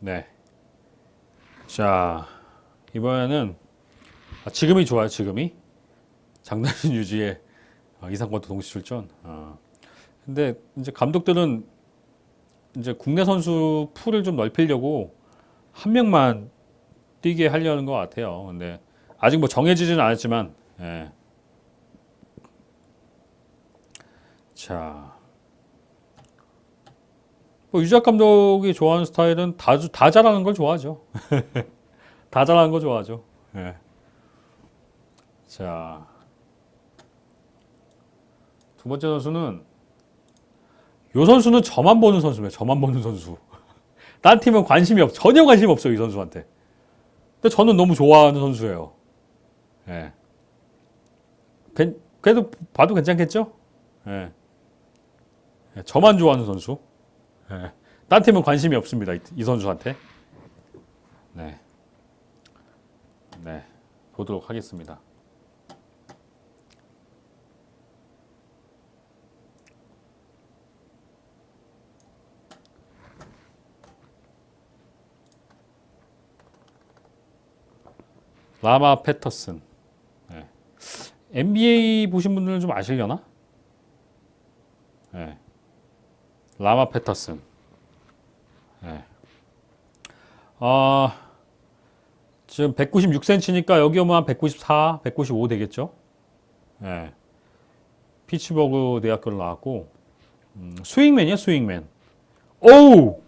네. 자, 이번에는 아, 지금이 좋아요. 지금이 장단신 유지의 어, 이상권도 동시 출전. 어. 근데 이제 감독들은 이제 국내 선수 풀을 좀 넓히려고 한 명만 뛰게 하려는 것 같아요. 근데 아직 뭐 정해지지는 않았지만, 예. 자, 뭐 유작 감독이 좋아하는 스타일은 다, 주- 다 잘하는 걸 좋아하죠. 다 잘하는 거 좋아하죠. 예. 자, 두 번째 선수는 요 선수는 저만 보는 선수예요. 저만 보는 선수. 딴 팀은 관심이 없, 전혀 관심 없어요 이 선수한테. 근데 저는 너무 좋아하는 선수예요. 예. 괜- 그래도 봐도 괜찮겠죠? 예. 예, 저만 좋아하는 선수. 예. 딴 팀은 관심이 없습니다. 이, 이 선수한테. 네. 네. 보도록 하겠습니다. 라마 패터슨. 네. NBA 보신 분들은 좀 아시려나? 네. 라마 패터슨. 네. 아, 지금 196cm니까 여기 오면 한 194, 195 되겠죠? 네. 피츠버그 대학교를 나왔고, 음, 스윙맨이야, 스윙맨. 오우!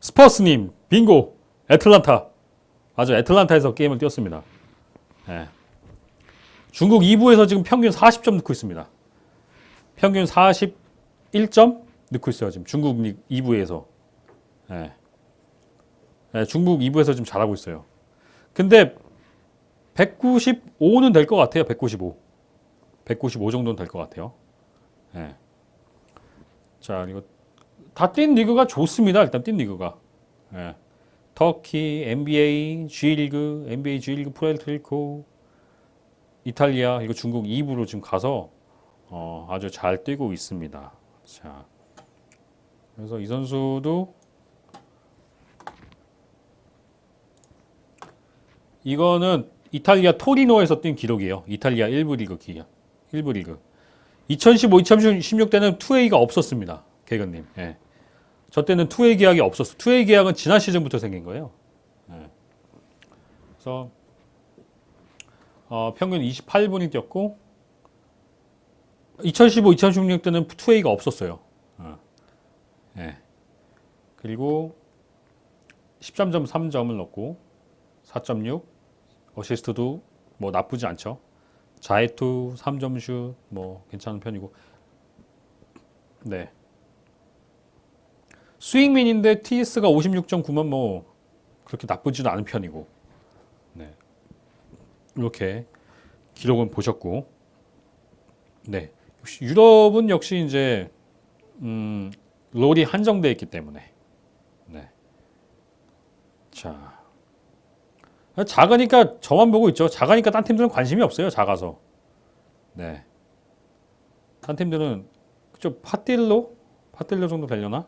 스퍼스님, 빙고! 애틀란타. 맞아, 애틀란타에서 게임을 뛰었습니다. 예. 중국 2부에서 지금 평균 40점 넣고 있습니다. 평균 41점 넣고 있어요, 지금 중국 2부에서. 예. 예, 중국 2부에서 지금 잘하고 있어요. 근데 195는 될 것 같아요, 195. 195 정도는 될 것 같아요. 예. 자, 이거 다 뛴 리그가 좋습니다. 일단 뛴 리그가. 예. 터키, NBA, G리그, NBA G리그 프레트리코, 이탈리아, 이거 중국 2부로 지금 가서 어, 아주 잘 뛰고 있습니다. 자, 그래서 이 선수도 이거는 이탈리아 토리노에서 뛴 기록이에요. 이탈리아 1부 리그 기야. 1부 리그. 2015, 2016 때는 2A가 없었습니다. 개근님. 예. 저 때는 투웨이 계약이 없었어. 투웨이 계약은 지난 시즌부터 생긴 거예요. 예. 그래서 어, 평균 28분이 뛰었고 2015, 2016 때는 투웨이가 없었어요. 그리고 13.3점을 넣고 4.6 어시스트도 뭐 나쁘지 않죠. 자해투 3점 슛 뭐 괜찮은 편이고 네. 스윙맨인데 TS가 56.9만 뭐 그렇게 나쁘지도 않은 편이고 네. 이렇게 기록은 보셨고 네 역시 유럽은 역시 이제 음, 롤이 한정돼 있기 때문에 네. 자 작으니까 저만 보고 있죠 작으니까 딴 팀들은 관심이 없어요 작아서 네. 딴 팀들은 그죠 파딜로 파딜로 정도 되려나?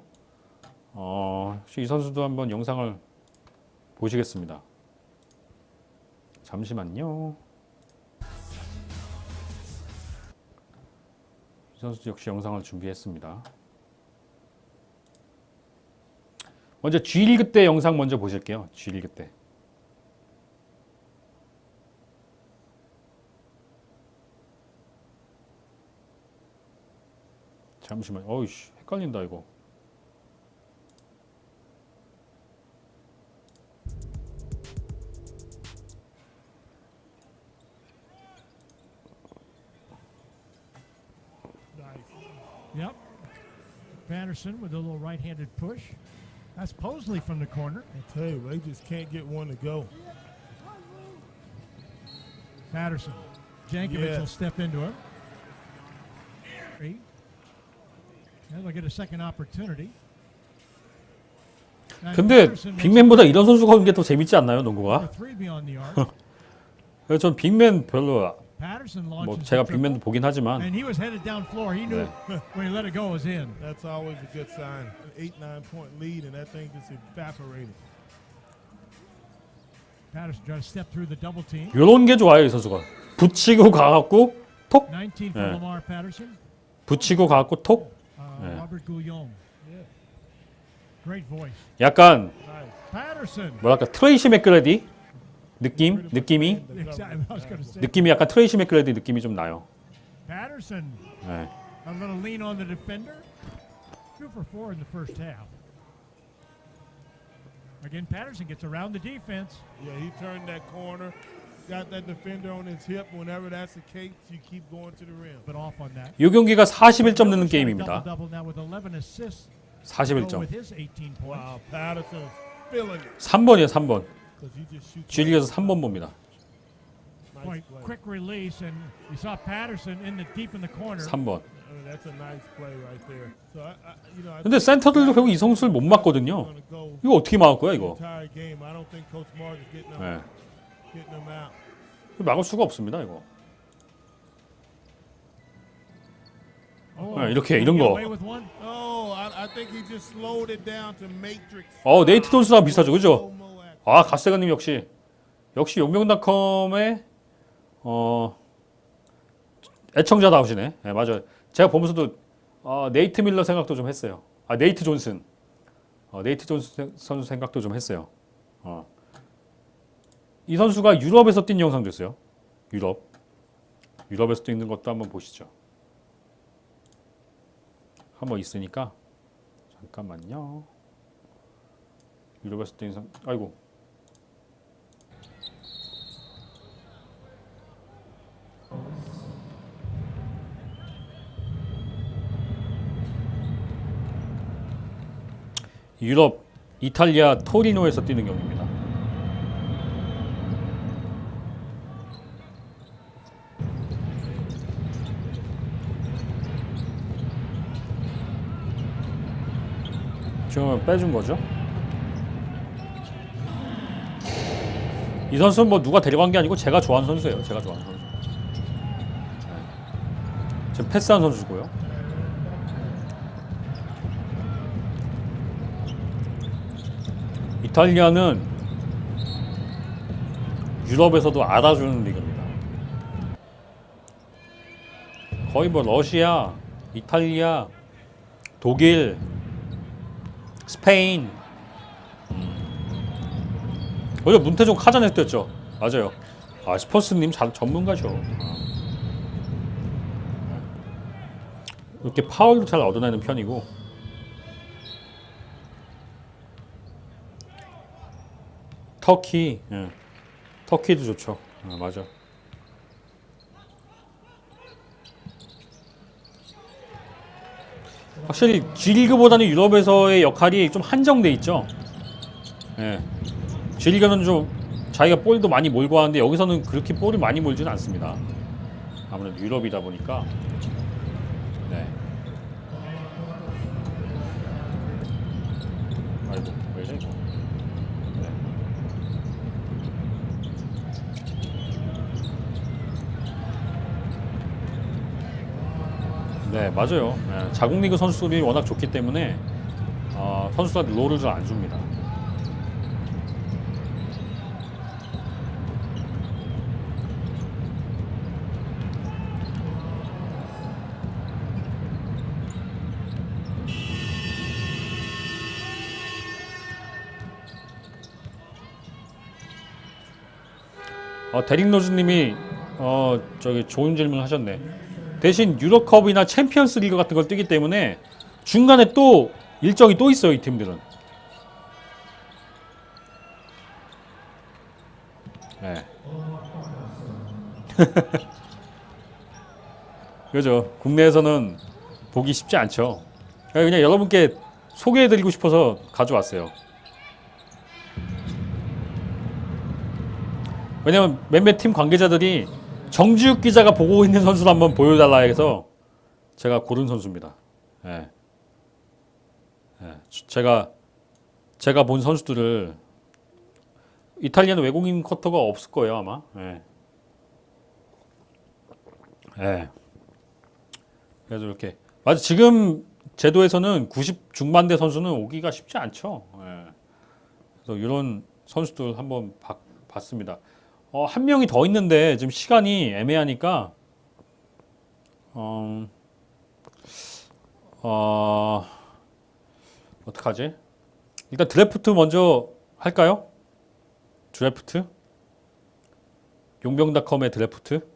어, 이 선수도 한번 영상을 보시겠습니다. 잠시만요. 이 선수도 역시 영상을 준비했습니다. 먼저 G리그 때 영상 먼저 보실게요. G리그 때. 잠시만. 어이씨, 헷갈린다 이거. Yep. Patterson with a little right-handed push. That's Posley from the corner. I tell you, they just can't get one to go. Patterson. Jankovic Yeah. will step into him. Three. And they'll get a second opportunity. And 근데 빅맨보다 이런 선수가 오는 게 더 재밌지 않나요, 농구가? 전 빅맨 별로 뭐 launches 제가 빅맨도 보긴 하지만 and he was headed down floor. He knew when he let it go it was in. That's always a good sign. An eight, nine point lead, and that thing just evaporated. Patterson trying to step through the double team. 요런 게 좋아요 이 선수가 붙이고 가갖고 톡19 for Yeah. Lamar Patterson. 붙이고 가갖고 톡 Uh, voice. 약간. 뭐랄까 트레이시 맥그레디 느낌 느낌이. 느낌이 약간 트레이시 맥그레디 느낌이 좀 나요. 네. A little lean on the defender. Two for four in the first half. Again, Patterson gets around the defense. Yeah, he turned that corner, got that defender on his hip. Whenever that's the case, you keep going to the rim. But off on that. 이 경기가 41점 넣는 게임입니다. double now with 11 assists. Go 41점. with his 18 points. Wow, Patterson's feeling it 3번이에요 3번. G리그에서 3번 봅니다. Nice Point, play. quick release, and you saw Patterson in the deep in the corner. 3번. I mean, that's a nice play right there. So I, I you know, I 근데 센터들도 결국 이 선수를 못 막거든요. go 이거 어떻게 막을 거야 이거? 네. 막을 수가 없습니다 이거. Oh, 네, 이렇게, 이런 거. Oh. 어 네이트 존스랑 비슷하죠 그죠? 아 가스가님 역시 역시 용병닷컴의 어 애청자 나오시네. 네, 맞아요. 제가 보면서도 어, 네이트 밀러 생각도 좀 했어요. 아 네이트 존슨, 어, 네이트 존슨 선수 생각도 좀 했어요. 어. 이 선수가 유럽에서 뛴 영상도 있어요. 유럽, 유럽에서 뛰는 것도 한번 보시죠. 한번 있으니까 잠깐만요. 유럽에서 뛴 선, 아이고. 유럽 이탈리아 토리노에서 뛰는 경기입니다. 지금 빼준 거죠? 이 선수는 뭐 누가 데려간 게 아니고 제가 좋아하는 선수예요. 제가 좋아하는 선수. 네. 지금 패스한 선수고요. 이탈리아는 유럽에서도 알아주는 리그입니다. 거의 뭐 러시아, 이탈리아, 독일, 스페인. 음. 어제 문태종 카자네스 뛰었죠. 맞아요. 아잘 전문가죠. 아. 이렇게 파울도 잘 얻어내는 편이고. 터키, 예. 터키도 좋죠. 아, 맞아. 확실히 G리그보다는 유럽에서의 역할이 좀 한정돼 있죠. 예. G리그는 좀 자기가 볼도 많이 몰고 하는데 여기서는 그렇게 볼을 많이 몰지는 않습니다. 아무래도 유럽이다 보니까. 네. 아이고 왜 이래 이거. 네. 네 맞아요. 네, 자국 리그 선수들이 워낙 좋기 때문에 어, 선수들한테 롤을 잘 안 줍니다. 어, 데릭 노즈님이 어 저기 좋은 질문 하셨네. 대신 유로컵이나 챔피언스 리그 같은 걸 뛰기 때문에 중간에 또 일정이 또 있어요 이 팀들은. 네. 그죠. 국내에서는 보기 쉽지 않죠. 그러니까 그냥 여러분께 소개해드리고 싶어서 가져왔어요. 왜냐면 몇몇 팀 관계자들이 정지욱 기자가 보고 있는 선수를 한번 보여달라 해서 제가 고른 선수입니다. 예. 예. 제가 제가 본 선수들을 이탈리아는 외국인 쿼터가 없을 거예요 아마. 예. 예. 그래서 이렇게 맞아 지금 제도에서는 90 중반대 선수는 오기가 쉽지 않죠. 예. 그래서 이런 선수들 한번 봐- 봤습니다. 어, 한 명이 더 있는데 지금 시간이 애매하니까 어, 어 어떡하지? 일단 드래프트 먼저 할까요? 드래프트? 용병닷컴의 드래프트?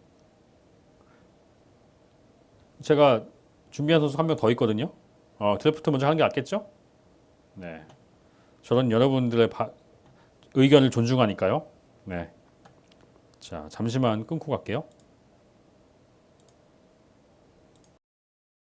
제가 준비한 선수 한 명 더 있거든요. 어, 드래프트 먼저 하는 게 낫겠죠? 네. 저는 여러분들의 바- 의견을 존중하니까요. 네. 자, 잠시만 끊고 갈게요.